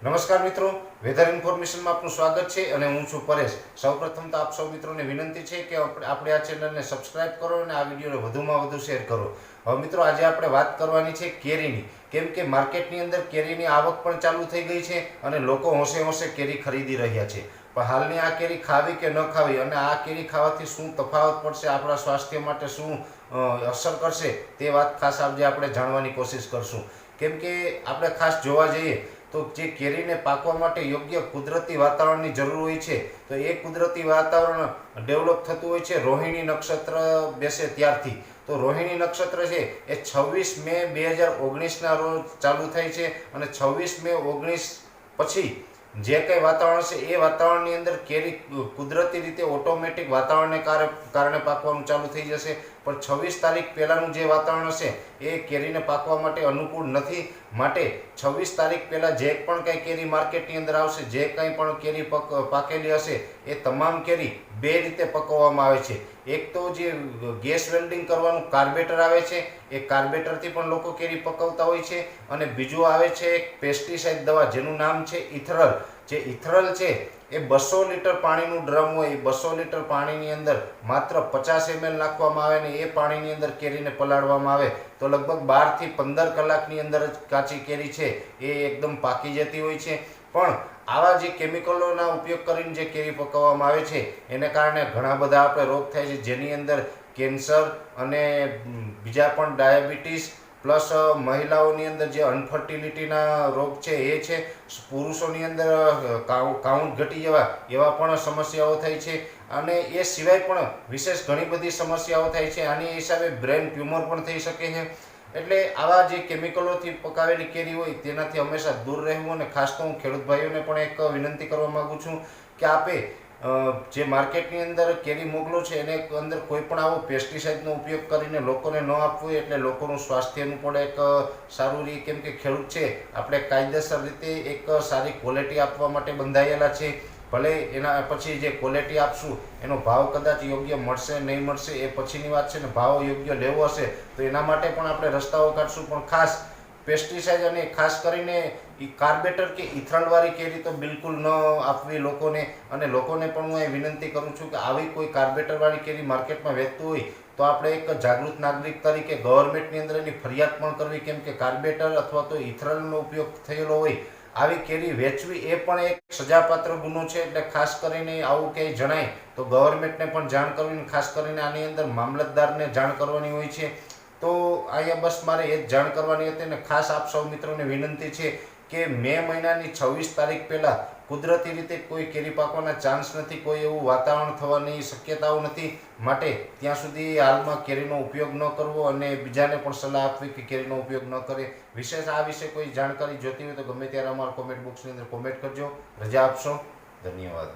નમસ્કાર મિત્રો વેધર ઇન્ફોર્મેશનમાં આપનું સ્વાગત છે અને હું છું પરેશ. સૌપ્રથમ તો આપ સૌ મિત્રોને વિનંતી છે કે આપણે આ ચેનલને સબસ્ક્રાઇબ કરો અને આ વિડીયોને વધુમાં વધુ શેર કરો. હવે મિત્રો, આજે આપણે વાત કરવાની છે કેરીની. કેમ કે માર્કેટની અંદર કેરીની આવક પણ ચાલુ થઈ ગઈ છે અને લોકો હોંશે હોંશે કેરી ખરીદી રહ્યા છે. પણ હાલની આ કેરી ખાવી કે ન ખાવી અને આ કેરી ખાવાથી શું તફાવત પડશે, આપણા સ્વાસ્થ્ય માટે શું અસર કરશે તે વાત ખાસ આજે આપણે જાણવાની કોશિશ કરશું. કેમ કે આપણે ખાસ જોવા જઈએ તો જે કેરીને પાકવા માટે યોગ્ય કુદરતી વાતાવરણની જરૂર હોય છે, તો એ કુદરતી વાતાવરણ ડેવલપ થતું હોય છે રોહિણી નક્ષત્ર બેસે ત્યારથી. તો રોહિણી નક્ષત્ર છે એ છવ્વીસ મે બે હજાર ઓગણીસના રોજ ચાલુ થાય છે અને છવ્વીસ મે ઓગણીસ પછી જે કંઈ વાતાવરણ છે, એ વાતાવરણની અંદર કેરી કુદરતી રીતે ઓટોમેટિક વાતાવરણને કાર- કારણે પાકવાનું ચાલુ થઈ જશે. પણ છવ્વીસ તારીખ પહેલાંનું જે વાતાવરણ હશે, એ કેરીને પાકવા માટે અનુકૂળ નથી. માટે છવ્વીસ તારીખ પહેલાં જે પણ કંઈ કેરી માર્કેટની અંદર આવશે, જે કંઈ પણ કેરી પક, પાકેલી હશે, એ તમામ કેરી બે રીતે પકવવામાં આવે છે. એક તો જે ગેસ વેલ્ડિંગ કરવાનું કાર્બેટર આવે છે, એ કાર્બેટરથી પણ લોકો કેરી પકવતા હોય છે. અને બીજું આવે છે એક પેસ્ટિસાઇડ દવા જેનું નામ છે ઇથરલ. જે ઇથરલ છે, એ બસો લીટર પાણીનું ડ્રમ હોય, એ બસો લીટર પાણીની અંદર માત્ર પચાસ એમએલ નાખવામાં આવે ને એ પાણીની અંદર કેરીને પલાળવામાં આવે. તો લગભગ બારથી પંદર કલાકની અંદર જ કાચી કેરી છે, એ એકદમ પાકી જતી હોય છે. પણ આવા જે કેમિકલોના ઉપયોગ કરીને જે કેરી પકવવામાં આવે છે, એને કારણે ઘણા બધા આપણે રોગ થાય છે, જેની અંદર કેન્સર અને બીજા પણ ડાયાબિટીસ પ્લસ મહિલાઓની અંદર જે અનફર્ટિલિટીના રોગ છે, એ છે, પુરુષોની અંદર કાઉ- કાઉન્ટ ઘટી જવા, એવા પણ સમસ્યાઓ થાય છે. અને એ સિવાય પણ વિશેષ ઘણી બધી સમસ્યાઓ થાય છે. આની હિસાબે બ્રેન ટ્યુમર પણ થઈ શકે છે. એટલે આવા જે કેમિકલોથી પકાવેલી કેરી હોય તેનાથી હંમેશા દૂર રહેવું અને ખાસ તો હું ખેડૂત ભાઈઓને પણ એક વિનંતી કરવા માગું છું કે આપે જે માર્કેટની અંદર કેરી મોકલો છે એને અંદર કોઈ પણ આવો પેસ્ટિસાઇડનો ઉપયોગ કરીને લોકોને ન આપવું એટલે લોકોનું સ્વાસ્થ્યનું પણ એક સારું રહે. કેમ કે ખેડૂત છે, આપણે કાયદેસર રીતે એક સારી ક્વોલિટી આપવા માટે બંધાયેલા છે. ભલે એના પછી જે ક્વોલિટી આપશું, એનો ભાવ કદાચ યોગ્ય મળશે, નહીં મળશે, એ પછીની વાત છે ને, ભાવ યોગ્ય લેવો હશે, તો એના માટે પણ આપણે રસ્તાઓ કાઢશું. પણ ખાસ પેસ્ટિસાઇડ અને ખાસ કરીને કાર્બેટર કે ઇથરણવાળી કેરી તો બિલકુલ ન આપવી લોકોને. અને લોકોને પણ હું એ વિનંતી કરું છું કે આવી કોઈ કાર્બેટરવાળી કેરી માર્કેટમાં વેચતું હોય, તો આપણે એક જાગૃત નાગરિક તરીકે ગવર્મેન્ટની અંદર એની ફરિયાદ પણ કરવી. કેમ કે કાર્બેટર અથવા તો ઇથરલનો ઉપયોગ થયેલો હોય આવી કેરી વેચવી એ પણ એક સજાપાત્ર ગુનો છે. એટલે ખાસ કરીને આવું કંઈ જણાય તો ગવર્મેન્ટને પણ જાણ કરવી ખાસ કરીને આની અંદર મામલતદારને જાણ કરવાની હોય છે. તો અહીંયા બસ મારે એ જ જાણ કરવાની હતી ને ખાસ આપ સૌ મિત્રોને વિનંતી છે કે મે મહિનાની છવ્વીસ તારીખ પહેલાં કુદરતી રીતે કોઈ કેરી પાકવાના ચાન્સ નથી, કોઈ એવું વાતાવરણ થવાની શક્યતાઓ નથી. માટે ત્યાં સુધી હાલમાં કેરીનો ઉપયોગ ન કરવો અને બીજાને પણ સલાહ આપવી કે કેરીનો ઉપયોગ ન કરે. વિશેષ આ વિશે કોઈ જાણકારી જોતી હોય તો ગમે ત્યારે અમારા કોમેન્ટ બોક્સની અંદર કોમેન્ટ કરજો. રજા આપશો. ધન્યવાદ.